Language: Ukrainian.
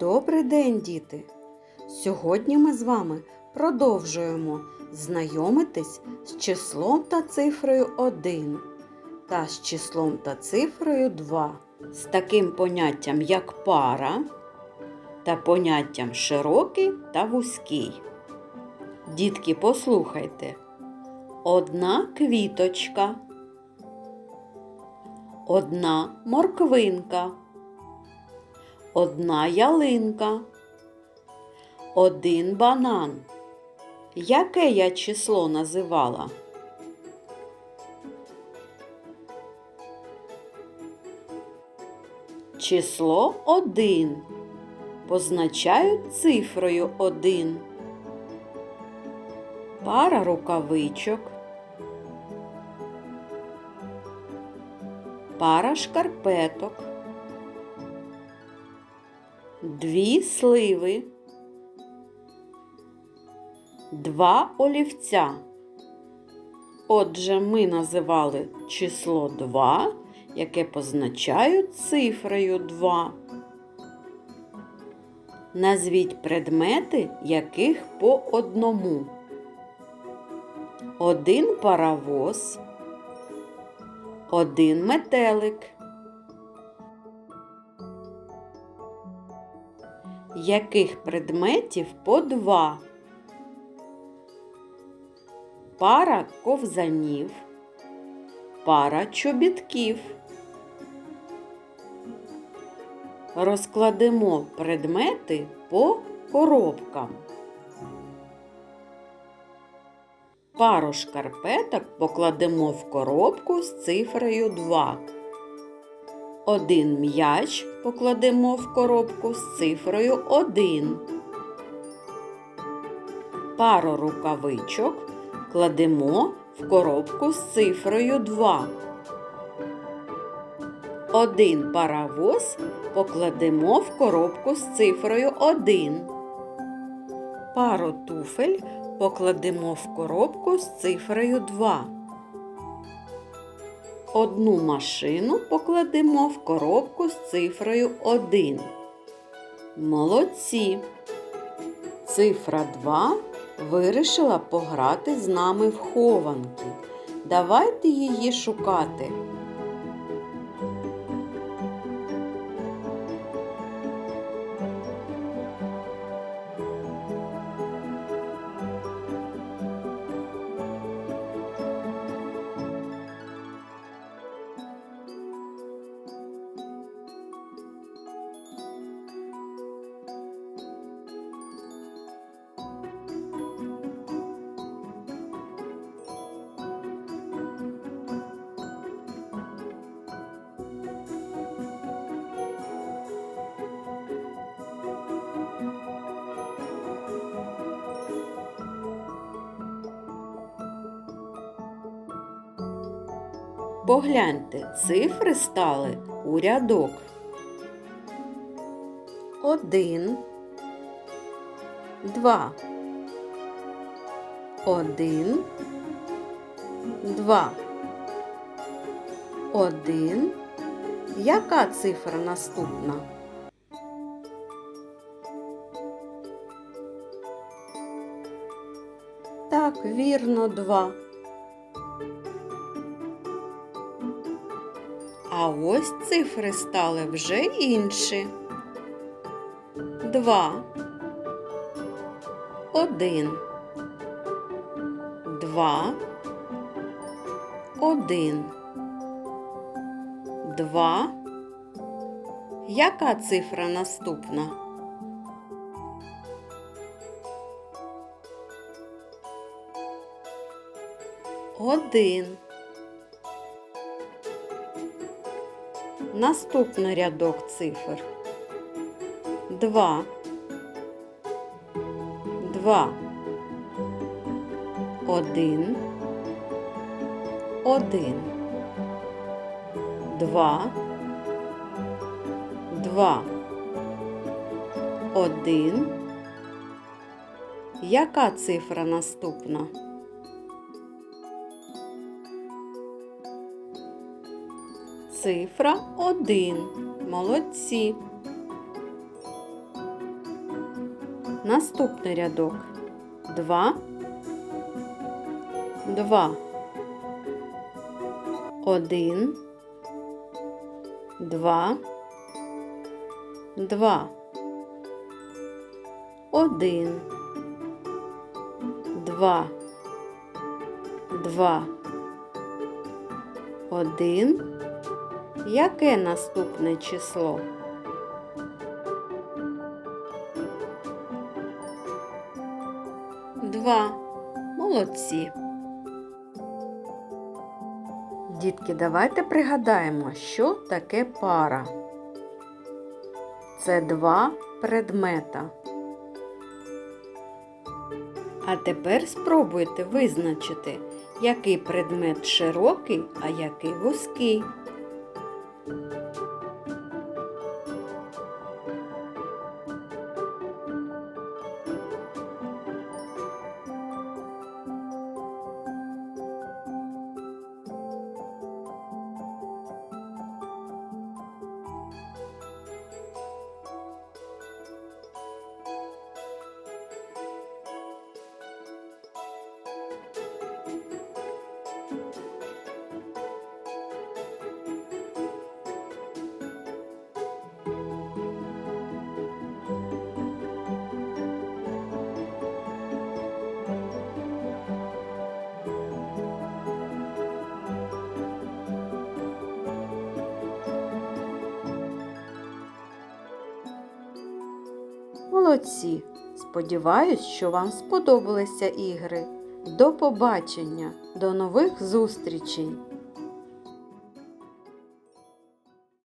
Добрий день, діти! Сьогодні ми з вами продовжуємо знайомитись з числом та цифрою 1 та з числом та цифрою 2, з таким поняттям як пара та поняттям широкий та вузький. Дітки, послухайте. Одна квіточка, одна морквинка одна ялинка, один банан. Яке я число називала? Число один. Позначають цифрою один. Пара рукавичок. Пара шкарпеток дві сливи, два олівця. Отже, ми називали число 2, яке позначають цифрою 2. Назвіть предмети, яких по одному. Один паровоз, один метелик. Яких предметів по два. Пара ковзанів, пара чобітків. Розкладемо предмети по коробкам. Пару шкарпеток покладемо в коробку з цифрою 2. Один м'яч покладемо в коробку з цифрою 1. Пару рукавичок кладемо в коробку з цифрою 2. Один паровоз покладемо в коробку з цифрою 1. Пару туфель покладемо в коробку з цифрою 2. Одну машину покладемо в коробку з цифрою 1. Молодці. Цифра 2 вирішила пограти з нами в хованки. Давайте її шукати. Погляньте, цифри стали у рядок. Один, два. Один, два. Один. Яка цифра наступна? Так, вірно, два. А ось цифри стали вже інші. Два. Один. Два. Один. Два. Яка цифра наступна? Один. Наступний рядок цифр. Два. Два. Один. Один. Два. Два. Один. Яка цифра наступна? Цифра 1. Молодці. Наступний рядок. Два. Два. Один. Два. Два. Один. Два. Два. Один. Яке наступне число? Два. Молодці. Дітки, давайте пригадаємо, що таке пара. Це два предмета. А тепер спробуйте визначити, який предмет широкий, а який вузький. thank you. Молодці! Сподіваюсь, що вам сподобалися ігри. До побачення, до нових зустрічей!